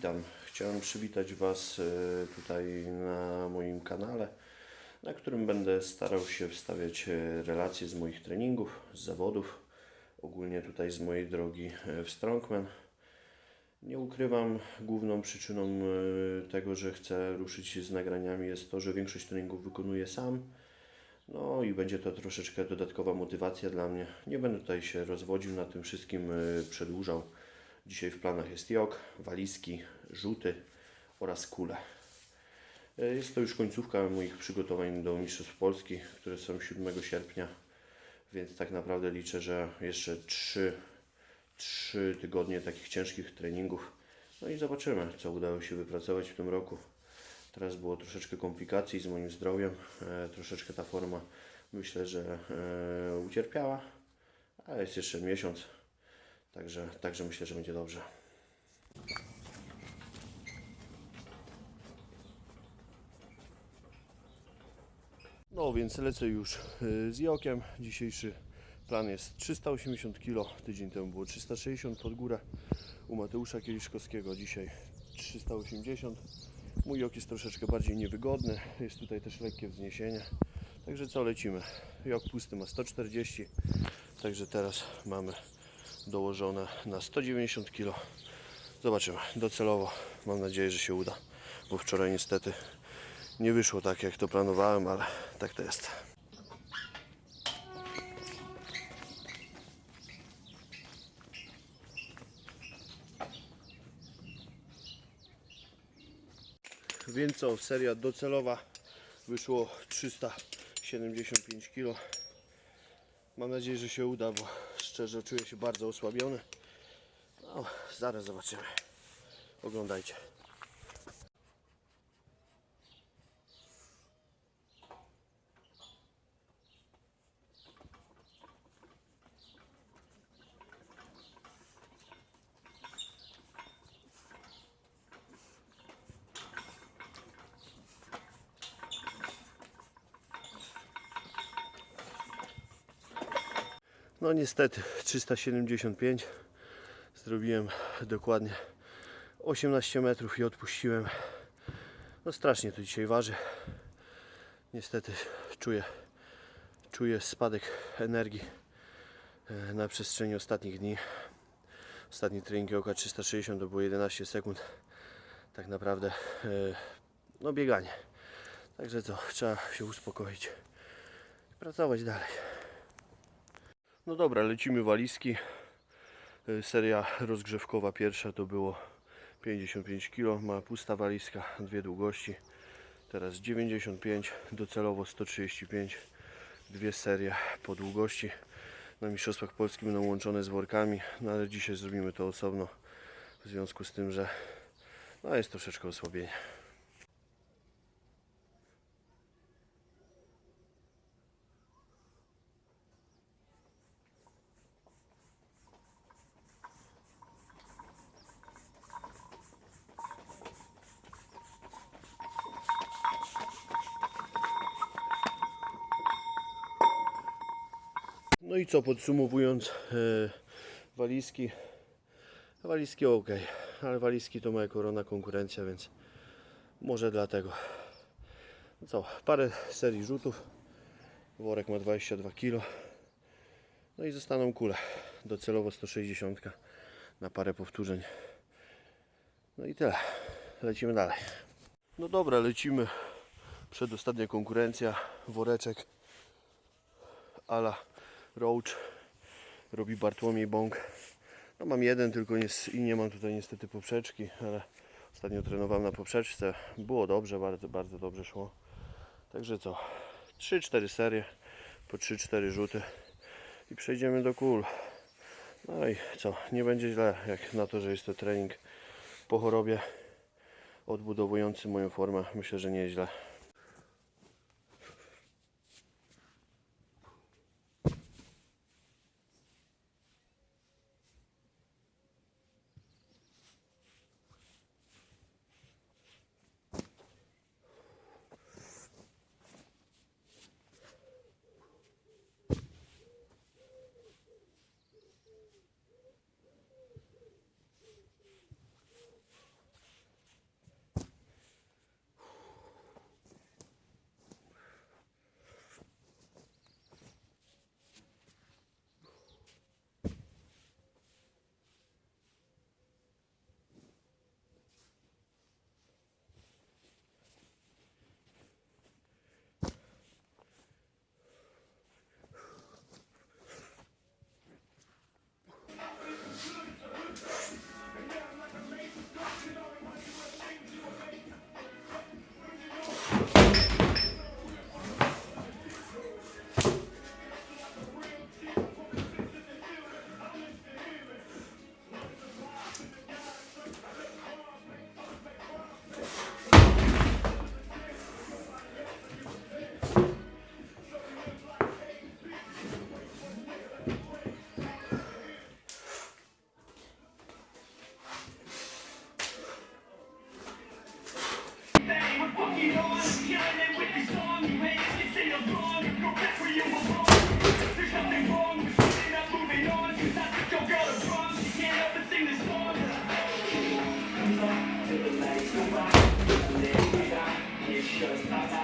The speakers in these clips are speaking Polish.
Witam. Chciałem przywitać Was e, tutaj na moim kanale, na którym będę starał się wstawiać e, relacje z moich treningów, z zawodów, ogólnie tutaj z mojej drogi e, w Strongman. Nie ukrywam, główną przyczyną tego, że chcę ruszyć z nagraniami jest to, że większość treningów wykonuję sam. No i będzie to troszeczkę dodatkowa motywacja dla mnie. Nie będę tutaj się rozwodził na tym wszystkim, przedłużał. Dzisiaj w planach jest jog, walizki, rzuty oraz kule. E, Jest to już końcówka moich przygotowań do Mistrzostw Polski, które są 7 sierpnia, więc tak naprawdę liczę, że jeszcze 3, 3 tygodnie takich ciężkich treningów. No i zobaczymy, co udało się wypracować w tym roku. Teraz było troszeczkę komplikacji z moim zdrowiem, e, troszeczkę ta forma myślę, że e, ucierpiała, ale jest jeszcze miesiąc, także, także myślę, że będzie dobrze. No więc lecę już y, z Jokiem. Dzisiejszy plan jest 380 kg. Tydzień temu było 360 pod górę. U Mateusza Kieliszkowskiego dzisiaj 380. Mój jok jest troszeczkę bardziej niewygodny. Jest tutaj też lekkie wzniesienie. Także co lecimy? Jok pusty ma 140. Także teraz mamy dołożone na 190 kg. Zobaczymy. Docelowo mam nadzieję, że się uda. Bo wczoraj niestety nie wyszło tak jak to planowałem, ale tak to jest. Więc co, seria docelowa wyszło 375 kg. Mam nadzieję, że się uda, bo szczerze czuję się bardzo osłabiony. No, zaraz zobaczymy. Oglądajcie. No niestety 375 zrobiłem dokładnie 18 metrów i odpuściłem. No strasznie to dzisiaj waży. Niestety czuję, czuję spadek energii e, na przestrzeni ostatnich dni. Ostatni trening oka 360 to było 11 sekund. Tak naprawdę e, no bieganie. Także co, trzeba się uspokoić i pracować dalej. No dobra, lecimy walizki. Y, Seria rozgrzewkowa pierwsza to było 55 kg, ma pusta walizka, dwie długości. Teraz 95, docelowo 135, dwie serie po długości. Na Mistrzostwach Polski będą łączone z workami, no ale dzisiaj zrobimy to osobno w związku z tym, że no jest troszeczkę osłabienie. No i co, podsumowując, e, walizki, walizki ok, ale walizki to moja korona konkurencja, więc może dlatego. No Co, parę serii rzutów, worek ma 22 kg, no i zostaną kule, docelowo 160 na parę powtórzeń. No i tyle, lecimy dalej. No dobra, lecimy, przedostatnia konkurencja, woreczek ala Roach robi Bartłomiej Bąk. No mam jeden, tylko nie, i nie mam tutaj niestety poprzeczki, ale ostatnio trenowałem na poprzeczce. Było dobrze, bardzo, bardzo dobrze szło. Także co, 3-4 serie, po 3-4 rzuty i przejdziemy do kul. No i co, nie będzie źle, jak na to, że jest to trening po chorobie odbudowujący moją formę. Myślę, że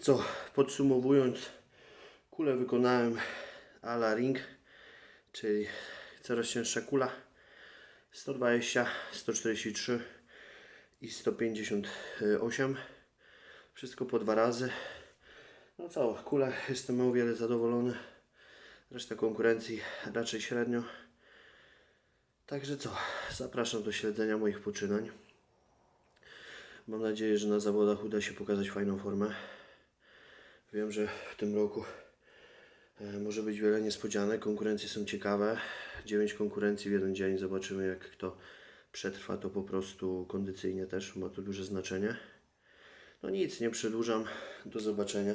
co, podsumowując, kulę wykonałem a la ring, czyli coraz cięższa kula 120, 143 i 158 wszystko po dwa razy. No co, kula jestem o wiele zadowolony. Reszta konkurencji raczej średnio. Także co, zapraszam do śledzenia moich poczynań. Mam nadzieję, że na zawodach uda się pokazać fajną formę. Wiem, że w tym roku e, może być wiele niespodzianek. Konkurencje są ciekawe. 9 konkurencji w jeden dzień. Zobaczymy, jak kto przetrwa. To po prostu kondycyjnie też ma to duże znaczenie. No nic, nie przedłużam. Do zobaczenia.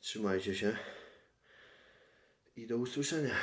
Trzymajcie się i do usłyszenia.